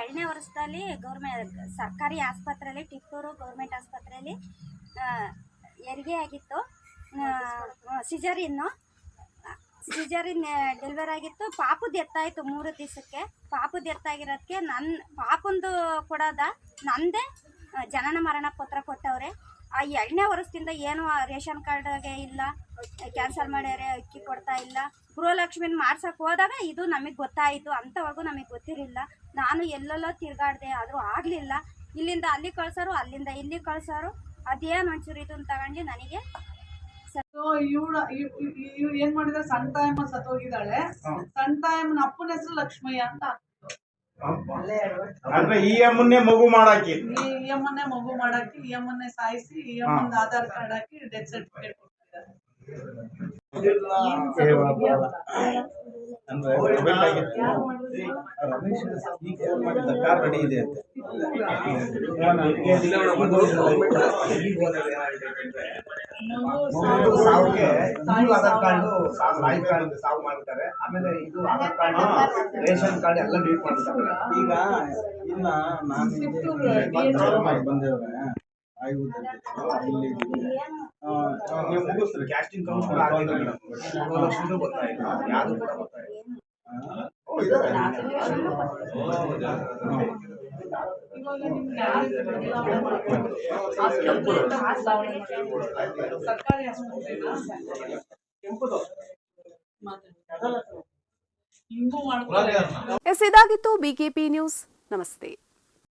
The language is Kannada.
ಎರಡನೇ ವರ್ಷದಲ್ಲಿ ಗೌರ್ಮೆಂಟ್ ಸರ್ಕಾರಿ ಆಸ್ಪತ್ರೆಯಲ್ಲಿ, ಟಿಪ್ಪೂರು ಗೌರ್ಮೆಂಟ್ ಆಸ್ಪತ್ರೆಯಲ್ಲಿ ಹೆರಿಗೆ ಆಗಿತ್ತು ಸಿಜರಿನ್ನು, ಸಿಜರಿನ್ ಡೆಲಿವರಿ ಆಗಿತ್ತು. ಪಾಪದ ಎತ್ತಾಯಿತು ಮೂರು ದಿವಸಕ್ಕೆ. ಪಾಪದ ಎತ್ತಾಗಿರೋದಕ್ಕೆ ನನ್ನ ಪಾಪಂದು ಕೊಡೋದ ನಂದೇ ಜನನ ಮರಣ ಪತ್ರ ಕೊಟ್ಟವ್ರೆ. ಆ ಎರಡನೇ ವರ್ಷದಿಂದ ಏನು ರೇಷನ್ ಕಾರ್ಡ್ಗೆ ಇಲ್ಲ. ಕ್ಯಾನ್ಸಲ್ ಮಾಡ್ಯಾರೆ ಅಕ್ಕಿ ಕೊಡ್ತಾ ಇಲ್ಲ. ಗೃಹಲಕ್ಷ್ಮಿನ ಮಾಡ್ಸಕ್ಕೆ ಹೋದಾಗ ಇದು ನಮಗೆ ಗೊತ್ತಾಯಿತು ಅಂಥವರೆಗೂ ನಮಗೆ ಗೊತ್ತಿರಲಿಲ್ಲ. ನಾನು ಎಲ್ಲೆಲ್ಲೋ ತಿರ್ಗಾಡ್ದೆ ಆದರೂ ಆಗಲಿಲ್ಲ. ಇಲ್ಲಿಂದ ಅಲ್ಲಿ ಕಳ್ಸೋರು ಅಲ್ಲಿಂದ ಇಲ್ಲಿ ಕಳ್ಸೋರು. ಅದೇನು ಒಂಚೂರು ಇದನ್ನ ತಗೊಂಡು ನನಗೆ ಸೊ ಇವಳ ಇವ್ ಏನ್ ಮಾಡಿದ್ರೆ ಸಣ್ಣ ತಾಯಮ್ಮ ಸತ್ತೋಗಿದ್ದಾಳೆ. ಸಣ್ಣ ತಾಯಮ್ಮನ ಅಪ್ಪನ ಹೆಸರು ಲಕ್ಷ್ಮಯ್ಯ ಅಂತ ಅಂದ್ರೆ ಈ ಅಮ್ಮನ್ನೇ ಮಗು ಮಾಡಾಕಿ. ಈ ಅಮ್ಮನ್ನೇ ಮಗು ಮಾಡಾಕಿ ಈ ಅಮ್ಮನ್ನೇ ಸಾಯಿಸಿ ಈ ಅಮ್ಮನ ಆಧಾರ್ ಕಾರ್ಡ್ ಹಾಕಿ ಡೆತ್ ಸರ್ಟಿಫಿಕೇಟ್ ಕಾರ್ ರೆಡಿ ಇದೆ ಅಂತ ಆಧಾರ್. ಕಾರ್ಡು ತಾಯಿ ಕಾರ್ಡ್ ಸಾವು ಮಾಡ್ತಾರೆ ಆಮೇಲೆ ಇದು ಆಧಾರ್ ಕಾರ್ಡ್ ರೇಷನ್ ಕಾರ್ಡ್ ಎಲ್ಲ ಡಿಲೀಟ್ ಮಾಡ್ತಾರೆ ಈಗ ಇನ್ನ ನಾನು ಸಿಕ್ತು, DHL. ಬಂದಿದ್ರೆ ಇಲ್ಲಿ ಆ, ನೀವು ಮುಗಿಸ್ರಿ ಕ್ಯಾಸ್ಟ್ ಇನ್ಕಮ್ ಕೂಡ ಆಗಿಲ್ಲ ಮೇಡಮ್ ಗೃಹಲಕ್ಷ್ಮಿನೂ ಗೊತ್ತಾಯಿಲ್ಲ ಯಾವುದು ಕೂಡ ಗೊತ್ತಾಯಿಲ್ಲ ಓ, ಇದಾವೆ. ಇವಾಗ ನಿಮ್ಗೆ ಯಾರು ಬದಲಾವಣೆ ಮಾಡ್ಬೇಕು? ಆಸ್ಪತ್ರೆಯಿಂದ ಬದಲಾವಣೆ ಮಾಡ್ಬೇಕು. ಸರ್ಕಾರಿ ಆಸ್ಪತ್ರೆನಾ ಮಾತಾಡಿ. ಹಿಂಗೂ ಮಾಡ್ತಾರೆ ಎಸ್ ಇದಾಗಿತ್ತು ಬಿಕೆಪಿ ನ್ಯೂಸ್ ನಮಸ್ತೆ